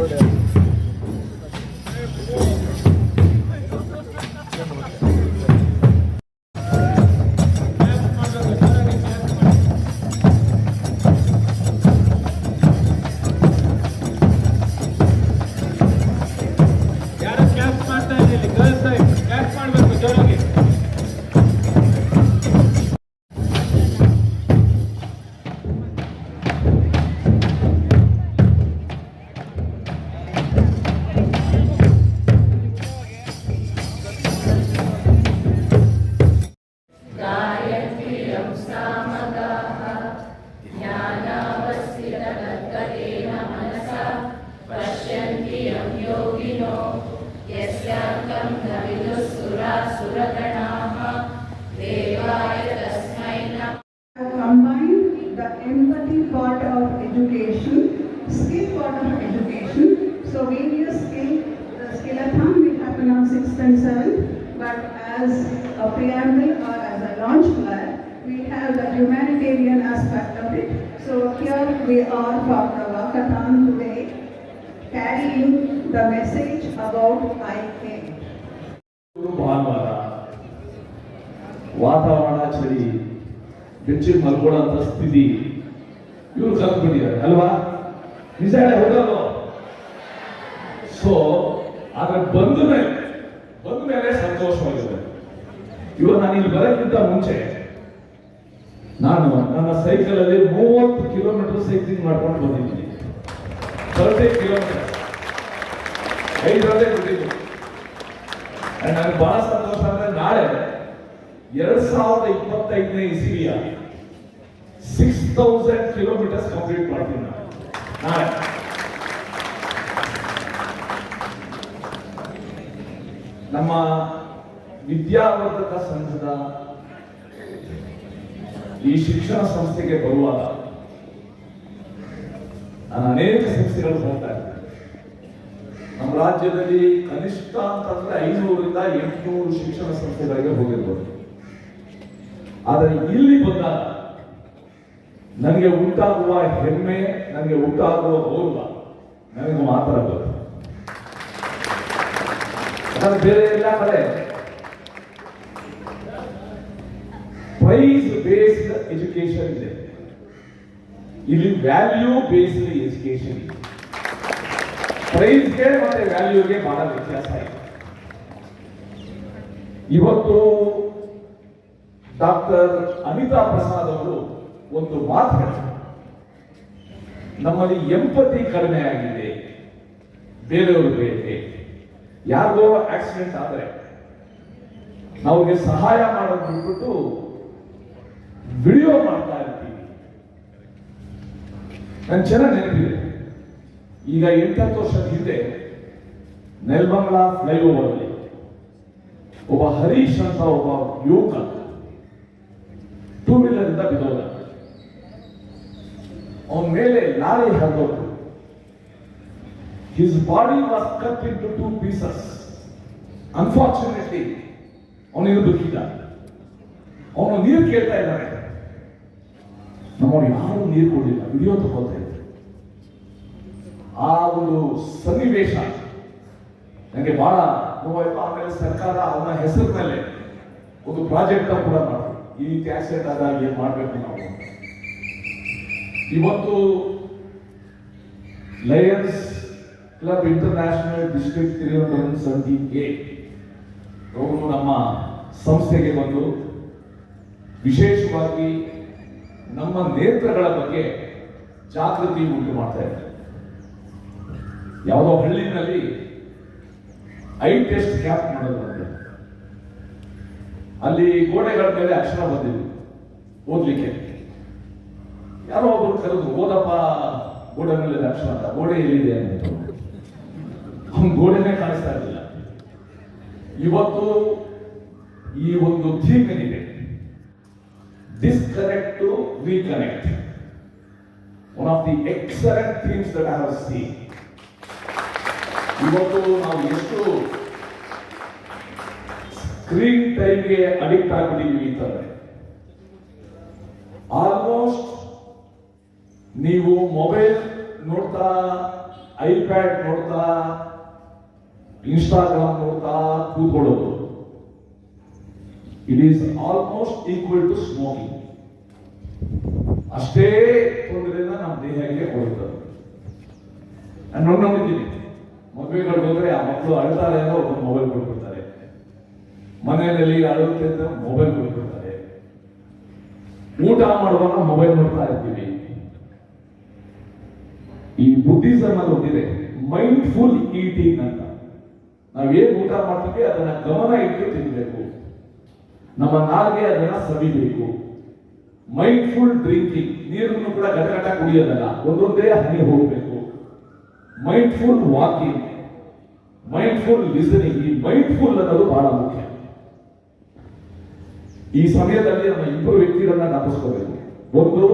ಯಾರು and seventh, but as a preamble or as a launch flyer, we have the humanitarian aspect of it. So here we are for the walkathon today, carrying the message about IK. ಭಾನುವಾರ ವಾತಾವರಣ ಚಳಿ ಬೆಚ್ಚಿ ಮಲ್ಕೊಳ್ಳೋಂಥ ಸ್ಥಿತಿ ಇವ್ರು ಕಲ್ತ್ಬಿಟ್ಟಿದ್ದಾರೆ ಅಲ್ವಾ ನಿಜ ಹೇಳಿ ಹೌದಲ್ವ ಸೊ ಆದ್ರೆ ಬಂದ ಮೇಲೆ ಬಂದ ಮೇಲೆ ಸಂತೋಷವಾಗಿದೆ. ಇವ ನಾನು ಇಲ್ಲಿ ಬರೋಕ್ಕಿಂತ ಮುಂಚೆ ನಾನು ನನ್ನ ಸೈಕಲ್ ಅಲ್ಲಿ ಮೂವತ್ತು ಕಿಲೋಮೀಟರ್ ಸೈಕ್ಲಿಂಗ್ ಮಾಡ್ಕೊಂಡು ಬಂದಿದ್ದೀನಿ. Thirty kilometre. ಐದರಲ್ಲೇ ಬಿಟ್ಟಿದ್ದೀನಿ. ನನಗೆ ಬಹಳ ಸಂತೋಷ ಅಂದ್ರೆ ನಾಳೆ ಎರಡ್ ಸಾವಿರದ ಇಪ್ಪತ್ತೈದನೇ ಇಸವಿಯ ಸಿಕ್ಸ್ ತೌಸಂಡ್ ಕಿಲೋಮೀಟರ್ಸ್ ಕಂಪ್ಲೀಟ್ ಮಾಡ್ತೀನಿ ನಾನು. ನಾಳೆ. ನಮ್ಮ ವಿದ್ಯಾವರ್ಧಕ ಸಂಘದ ಈ ಶಿಕ್ಷಣ ಸಂಸ್ಥೆಗೆ ಬರುವಾಗ ನಾನು ಅನೇಕ ಸಂಸ್ಥೆಗಳು ಬರ್ತಾ ಇದೆ ನಮ್ಮ ರಾಜ್ಯದಲ್ಲಿ ಕನಿಷ್ಠ ಅಂತಂದ್ರೆ ಐನೂರಿಂದ ಎಂಟುನೂರು ಶಿಕ್ಷಣ ಸಂಸ್ಥೆಗಳಿಗೆ ಹೋಗಿರ್ಬೋದು. ಆದರೆ ಇಲ್ಲಿ ಬಂದಾಗ ನನಗೆ ಉಂಟಾಗುವ ಹೆಮ್ಮೆ, ನನಗೆ ಉಂಟಾಗುವ ಗೌರವ, ನನಗೆ ಮಾತ್ರ ಯಾಕಂದ್ರೆ ಬೇರೆ ಎಲ್ಲ ಕಡೆ. ಪ್ರೈಸ್ ಬೇಸ್ಡ್ ಎಜುಕೇಶನ್ ಇದೆ. ಇಲ್ಲಿ ವ್ಯಾಲ್ಯೂ ಬೇಸ್ಡ್ ಎಜುಕೇಶನ್ ಇದೆ. ಪ್ರೈಸ್ಗೆ ಮತ್ತೆ ವ್ಯಾಲ್ಯೂಗೆ ಬಹಳ ವ್ಯತ್ಯಾಸ ಇದೆ. ಇವತ್ತು ಡಾಕ್ಟರ್ ಅನಿತಾ ಪ್ರಸಾದ್ ಅವರು ಒಂದು ಮಾತು ನಮ್ಮಲ್ಲಿ ಎಂಪತಿ ಕಡಿಮೆ ಆಗಿದೆ, ಬೇರೆಯವರು ಬೇರೆ. ಯಾರಿಗೋ ಆಕ್ಸಿಡೆಂಟ್ ಆದರೆ ಅವ್ರಿಗೆ ಸಹಾಯ ಮಾಡೋದು ಬಿಟ್ಬಿಟ್ಟು ವಿಡಿಯೋ ಮಾಡ್ತಾ ಇರ್ತೀವಿ. ನನ್ನ ಚೆನ್ನಾಗಿ ನೆನಪಿದೆ. ಈಗ ಎಂಟತ್ತು ವರ್ಷದ ಹಿಂದೆ ನೆಲಮಂಗಲ ಫ್ಲೈಓವರ್ ಒಬ್ಬ ಹರೀಶ್ ಅಂತ ಒಬ್ಬ ಯುವಕ ಟೂ ವೀಲರ್ ಇಂದ ಬಿದ್ದೋದ. ಅವನ ಮೇಲೆ ಲಾರಿ ಹರಿದೋದು his body was cut into to pieces. Unfortunately ಅವನಿಗೆ ಬದುಕಿದ್ದ ಅವನು ನೀರು ಕೇಳ್ತಾ ಇದ್ದಾನೆ. ನಮ್ಮವ್ರು ಯಾರು ನೀರು ಕೊಡಲಿಲ್ಲ. ವಿಡಿಯೋ ತಗೋತಾ ಇದ್ರು. ಆ ಒಂದು ಸನ್ನಿವೇಶ ನನಗೆ ಬಹಳ ನೋವಾಯ್ತು. ಆಮೇಲೆ ಸರ್ಕಾರ ಅವನ ಹೆಸರು ಮೇಲೆ ಒಂದು ಪ್ರಾಜೆಕ್ಟ್ ಕೂಡ ಮಾಡಿದ್ರು. ಈ ರೀತಿ ಆಕ್ಸಿಡೆಂಟ್ ಆದಾಗ ಏನು ಮಾಡಬೇಕು ನಾವು? ಇವತ್ತು Lions Club International District three hundred seventy eight ಅವರು ನಮ್ಮ ಸಂಸ್ಥೆಗೆ ಬಂದು ವಿಶೇಷವಾಗಿ ನಮ್ಮ ನೇತ್ರಗಳ ಬಗ್ಗೆ ಜಾಗೃತಿ ಉಂಟು ಮಾಡ್ತಾ ಇದ್ದಾರೆ. ಯಾವುದೋ ಹಳ್ಳಿನಲ್ಲಿ ಐ ಟೆಸ್ಟ್ ಕ್ಯಾಪ್ ಮಾಡೋದು ಅಲ್ಲಿ ಗೋಡೆಗಳ ಮೇಲೆ ಅಕ್ಷರ ಬಂದಿದ್ರು ಓದ್ಲಿಕ್ಕೆ. ಯಾರೋ ಒಬ್ಬರು ಕರೆದು ಓದಪ್ಪ ಗೋಡೆ ಮೇಲೆ ಅಕ್ಷರ ಅಂತ, ಗೋಡೆ ಎಲ್ಲಿದೆ? ಅಂತ. ಅವ್ನು ಗೋಡೆನೇ ಕಾಣಿಸ್ತಾ ಇರಲಿಲ್ಲ. ಇವತ್ತು ಈ ಒಂದು ಥೀಮ್ ಏನಿದೆ disconnect to reconnect one of the excellent themes that I have seen ಇವತ್ತು ನಾವು ಎಷ್ಟು ಸ್ಕ್ರೀನ್ ಟೈಮ್ಗೆ ಅಡಿಕ್ಟ್ ಆಗಿದ್ದೀವಿ ಅಂತಂದ್ರೆ ಆಲ್ಮೋಸ್ಟ್ ನೀವು ಮೊಬೈಲ್ ನೋಡ್ತಾ ಐಪ್ಯಾಡ್ ನೋಡ್ತಾ ಇನ್ಸ್ಟಾಗ್ರಾಮ್ ನೋಡ್ತಾ ಕೂತ್ಕೊಳ್ಳೋದು. It is almost equal to smoking ಅಷ್ಟೇ ತೊಂದರೆನ ನಮ್ಮ ದೇಹಕ್ಕೆ ಕೊಡುತ್ತದೆ. ನಾನು ನೋಡಿ ಮದುವೆಗಳು ಹೋದ್ರೆ ಆ ಮಕ್ಕಳು ಅಳ್ತಾರೆ ಅಂತ ಒಬ್ಬ ಮೊಬೈಲ್ ಕೊಟ್ಬಿಡ್ತಾರೆ. ಮನೆಯಲ್ಲಿ ಅಳುತ್ತೆ ಅಂತ ಮೊಬೈಲ್ ಕೊಟ್ಬಿಡ್ತಾರೆ. ಊಟ ಮಾಡುವಾಗ ಮೊಬೈಲ್ ನೋಡ್ತಾ ಇರ್ತೀವಿ. ಈ ಬುದ್ಧಿಸಮ್ ಅಲ್ಲಿ ಒಂದಿದೆ. ಮೈಂಡ್ಫುಲ್ ಈಟಿಂಗ್ ಅಂತ. ನಾವೇನ್ ಊಟ ಮಾಡ್ತೀವಿ, ಅದನ್ನ ಗಮನ ಇಟ್ಟು ತಿನ್ನಬೇಕು ನಮ್ಮ ನಾಲ್ಗೆ ಅದನ್ನ ಸವಿಬೇಕು. ಮೈಂಡ್ಫುಲ್ ಡ್ರಿಂಕಿಂಗ್ ನೀರನ್ನು ಕೂಡ ಗಟಗಟ ಕುಡಿಯೋದಲ್ಲ, ಒಂದೊಂದೇ ಹನಿ ಹೋಗಬೇಕು. ಮೈಂಡ್ಫುಲ್ ವಾಕಿಂಗ್ ಮೈಂಡ್ಫುಲ್ ಲಿಸನಿಂಗ್ ಈ ಮೈಂಡ್ಫುಲ್ ಅನ್ನೋದು ಬಹಳ ಮುಖ್ಯ. ಈ ಸಮಯದಲ್ಲಿ ನಮ್ಮ ಇಬ್ಬರು ವ್ಯಕ್ತಿಗಳನ್ನ ಜ್ಞಾಪಿಸ್ಕೋಬೇಕು ಒಂದು,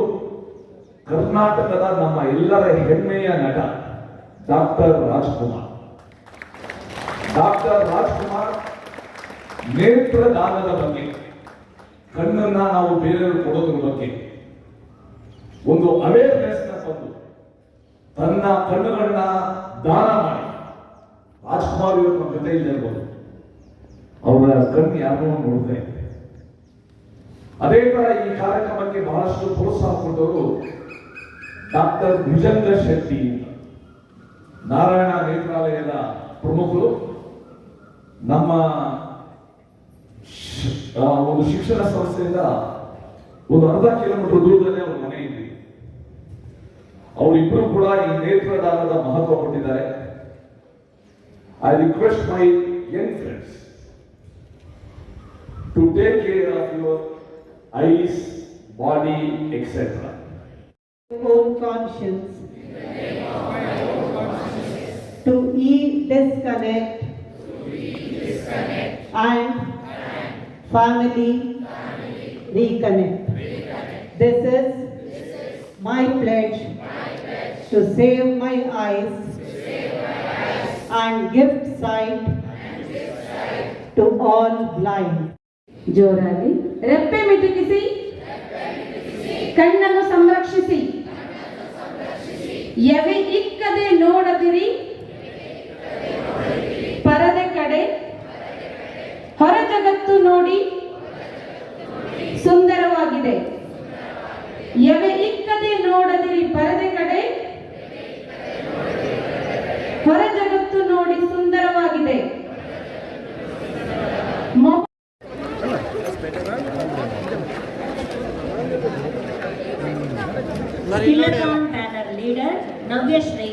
ಕರ್ನಾಟಕದ ನಮ್ಮ ಎಲ್ಲರ ಹೆಮ್ಮೆಯ ನಟ ಡಾಕ್ಟರ್ ರಾಜ್ಕುಮಾರ್. ಡಾಕ್ಟರ್ ರಾಜ್ಕುಮಾರ್ ನೇತ್ರದಾನದ ಬಗ್ಗೆ, ಕಣ್ಣನ್ನ ನಾವು ಬೇರೆಯವರು ಕೊಡೋದ್ರ ಬಗ್ಗೆ ಒಂದು ಅವೇರ್ನೆಸ್ನ ತಂದು ತನ್ನ ಕಣ್ಣುಗಳನ್ನ ದಾನ ಮಾಡಿ. ರಾಜ್ಕುಮಾರ್ ಇವರು ನಮ್ಮ ಜೊತೆ ಇರ್ಬೋದು. ಅವರ ಕಣ್ಣು ಯಾರೋ ನೋಡಿದ್ರೆ ಅದೇ ತರ ಈ ಕಾರ್ಯಕ್ರಮಕ್ಕೆ ಬಹಳಷ್ಟು ಪ್ರೋತ್ಸಾಹ ಕೊಟ್ಟವರು ಡಾಕ್ಟರ್ ಭುಜಂಗ ಶೆಟ್ಟಿ ನಾರಾಯಣ ನೇತ್ರಾಲಯದ ಪ್ರಮುಖರು. ನಮ್ಮ ಒಂದು ಶಿಕ್ಷಣ ಸಂಸ್ಥೆಯಿಂದ ಒಂದು ಅರ್ಧ ಕಿಲೋಮೀಟರ್ ದೂರದಲ್ಲೇ ಅವ್ರ ಮನೆ ಇದೆ. ಅವರಿಬ್ಬರು ಕೂಡ ಈ ನೇತ್ರದಾನದ ಮಹತ್ವ ಕೊಟ್ಟಿದ್ದಾರೆ. I request my young friends to take care of your eyes body etcetera to ಈ disconnect. family reconnect. This is my pledge to save my eyes and gift sight to all blind. ಜೋರಾಗಿ ರೆಪ್ಪೆ ಮಿಟುಕಿಸಿ ಕಣ್ಣನ್ನು ಸಂರಕ್ಷಿಸಿ ಎವೆ ಇಕ್ಕದೆ ನೋಡದಿರಿ ಹೊರ ಜಗತ್ತು ನೋಡಿ ಸುಂದರವಾಗಿದೆ. ಎವೆ ಇಕ್ಕದೆ ನೋಡದಿರಿ ಪರದೆ ಕಡೆ. ಹೊರ ಜಗತ್ತು ನೋಡಿ ಸುಂದರವಾಗಿದೆ. ಲೀಡರ್ Kiloton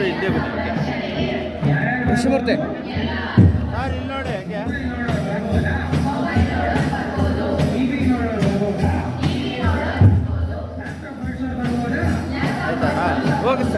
ಧನ್ಯವಾದ ಸರ್ ಇಲ್ಲಿ ನೋಡಿ